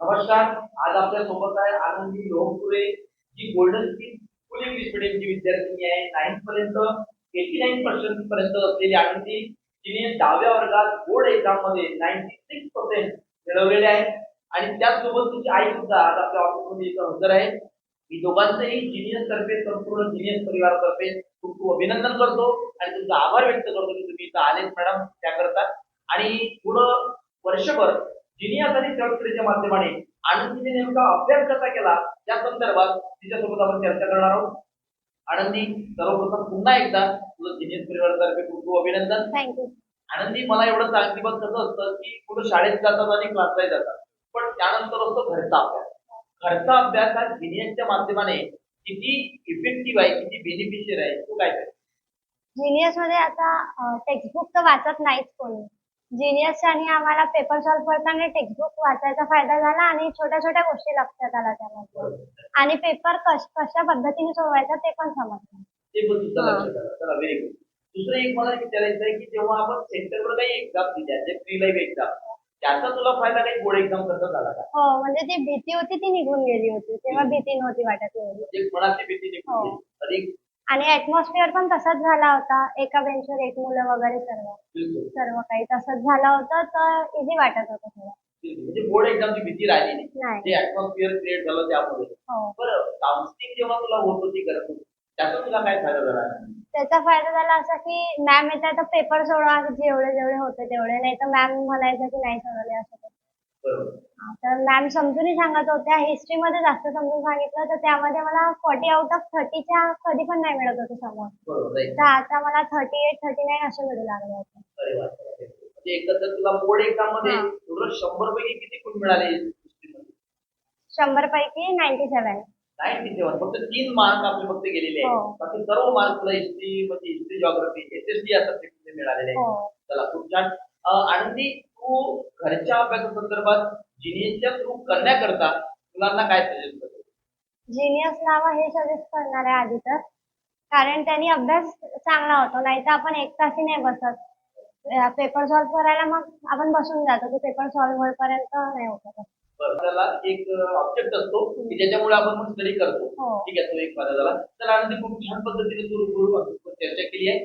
नमस्कार आज आपल्यासोबत आहे Anandi Lohapure ji golden skin full English मिडियमची विद्यार्थिनी आहे. नाईन्थ पर्यंत एटी नाईन पर्सेंट पर्यंत असलेली आनंदी तिने दहाव्या वर्गात बोर्ड एक्झाममध्ये नाईन्टी सिक्स पर्सेंट मिळवलेले आहे. आणि त्याचसोबत तिची आई सुद्धा आज आपल्या ऑफिसमध्ये इथं हजर आहे. मी दोघांचंही जिनियस तर्फे संपूर्ण जिनियस परिवारातर्फे खूप खूप अभिनंदन करतो आणि तुमचा आभार व्यक्त करतो की तुम्ही इथं आलेत मॅडम त्याकरता. आणि पुढं वर्षभर जिनियस आणि चळवळीच्या माध्यमाने आनंदीने नेमका अभ्यास कसा केला या संदर्भात तिच्यासोबत आपण चर्चा करणार आहोत. आनंदी सर्वप्रथम पुन्हा एकदा तुझं जिनियस परिवारातर्फे खूप खूप अभिनंदन. थँक्यू आनंदी मला एवढं की बघ कसं असतं की कुठं शाळेत जातात आणि क्लासला जातात. पण त्यानंतर असतो घरचा अभ्यास. घरचा अभ्यास हा जिनियसच्या माध्यमाने किती इफेक्टिव्ह आहे किती बेनिफिशियर आहे तू काय? जिनियसमध्ये आता टेक्स्टबुक तर वाचत नाहीच कोणी. जिनियस आणि आम्हाला पेपर सॉल्व्ह करताना टेक्स्टबुक वाचायचा फायदा झाला आणि छोट्या छोट्या गोष्टी लक्षात आल्या त्यामध्ये. आणि पेपर कश कशा पद्धतीने सोडवायचा ते पण समजलं. ते पण तुझं. लक्षात आलं. चला व्हेरी गुड दुसरं एक मला विचारायचं आहे की जेव्हा आपण सेंटरवर काही एक्झाम दिल्या जे प्री लाईव्ह एक्झाम त्याचा तुला फायदा काही बोर्ड एक्झाम करता झाला का? हो म्हणजे ती भीती होती ती निघून गेली होती. तेव्हा भीती नव्हती वाटत एवढी. म्हणजे मनाची भीती निघून हो. गेली. आणि ऍटमॉस्फिअर पण तसाच झाला होता. एका बेंचवर एक मुलं वगैरे सर्व बिलकुल सर्व काही तसंच झालं होतं. तर इझी वाटत होतं थोडं. बिलकुल. म्हणजे बोर्ड एक्झामची भीती राहिली नाही. नाही. जे ऍटमॉस्फिअर क्रिएट झालं त्यामुळे. हो. बरं काउन्सिलिंग जेव्हा तुला होत होती करत होती त्याचा तुला काय फायदा झाला? त्याचा फायदा झाला असा की मॅम येतात तर पेपर सोडवा जेवढे जेवढे होते तेवढे. नाही तर मॅम म्हणायचं की नाही सोडवले असं. तसं. हा, मॅम समजूनही सांगत होत्या. हिस्ट्री मध्ये जास्त समजून सांगितलं तर त्यामध्ये मला फोर्टी आउट ऑफ थर्टीच्या कधी पण नाही मिळत होते समोर. बरोबर. तर आता मला थर्टी एट थर्टी नाईन असे मिळू लागले होते. अरे वा. म्हणजे एकंदर तुला बोर्ड एक्झाममध्ये हा. शंभर पैकी किती गुण मिळाले शंभर पैकी नाईन्टी सेव्हन नाईन्टी सेव्हन फक्त तीन मार्क आपले फक्त गेलेले हो. आहेत बाकी सर्व मार्क तुला हिस्ट्री म्हणजे history geography S S T या सब्जेक्ट मिळालेले आहेत. हो. चला खूप छान अं, आनंदी तू घरच्या अभ्यासासंदर्भात जिनियसच्या थ्रू करण्याकरता मुलांना काय सजेस्ट करतो? जिनियस नावा हे सजेस्ट करणार आहे आधी तर. कारण त्यांनी अभ्यास चांगला होतो नाही तर आपण एक तासही नाही बसत. पेपर सॉल्व्ह करायला मग आपण बसून जातो की पेपर सॉल्व्ह होईपर्यंत नाही होत त्याला एक ऑब्जेक्ट असतो की ज्याच्यामुळे आपण मग स्टडी करतो. हो. ठीक आहे तो एक फायदा झाला. तर आनंदी खूप छान पद्धतीने सुरू करू चर्चा केली आहे.